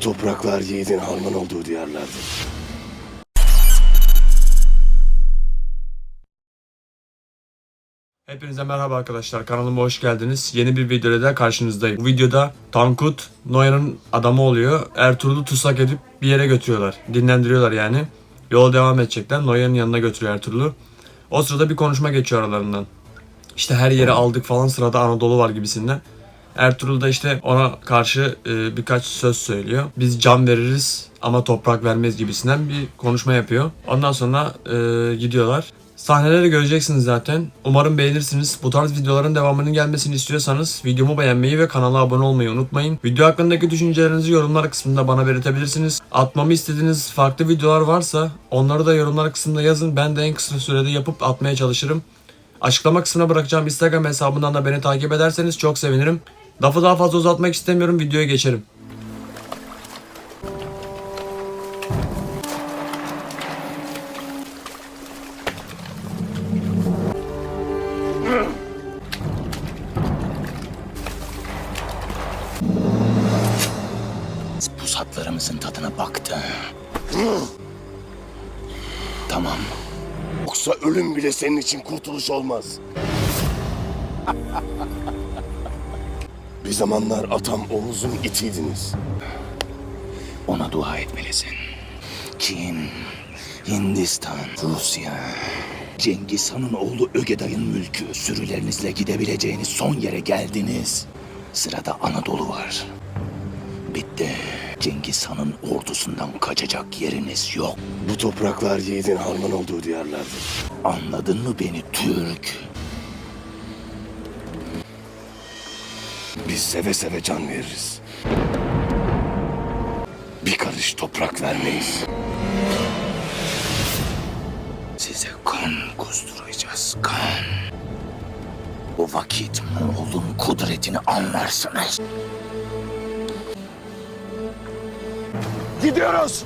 Topraklar yiğidin harman olduğu diyarlardır. Hepinize merhaba arkadaşlar. Kanalıma hoş geldiniz. Yeni bir videoda da karşınızdayım. Bu videoda Tankut Noyan'ın adamı oluyor. Ertuğrul'u tutsak edip bir yere götürüyorlar. Dinlendiriyorlar yani. Yola devam edecekler. Noyan'ın yanına götürüyor Ertuğrul'u. O sırada bir konuşma geçiyor aralarından. İşte her yeri aldık falan sırada Anadolu var gibisinden. Ertuğrul da işte ona karşı e, birkaç söz söylüyor. Biz can veririz ama toprak vermeyiz gibisinden bir konuşma yapıyor. Ondan sonra e, gidiyorlar. Sahneleri göreceksiniz zaten. Umarım beğenirsiniz. Bu tarz videoların devamının gelmesini istiyorsanız videomu beğenmeyi ve kanala abone olmayı unutmayın. Video hakkındaki düşüncelerinizi yorumlar kısmında bana belirtebilirsiniz. Atmamı istediğiniz farklı videolar varsa onları da yorumlar kısmında yazın. Ben de en kısa sürede yapıp atmaya çalışırım. Açıklama kısmına bırakacağım Instagram hesabından da beni takip ederseniz çok sevinirim. Lafı daha fazla uzatmak istemiyorum. Videoya geçelim. Pusatlarımızın tadına baktı. Tamam. Yoksa ölüm bile senin için kurtuluş olmaz. Bir zamanlar atam Oğuz'un itiydiniz. Ona dua etmelisin. Çin, Hindistan, Rusya. Cengiz Han'ın oğlu Ögeday'ın mülkü. Sürülerinizle gidebileceğiniz son yere geldiniz. Sırada Anadolu var. Bitti. Cengiz Han'ın ordusundan kaçacak yeriniz yok. Bu topraklar yiğidin harman olduğu diyarlardır. Anladın mı beni Türk? Seve seve can veririz. Bir karış toprak vermeyiz. Size kan kusturacağız kan. O vakit Moğol'un kudretini anlarsınız. Gidiyoruz.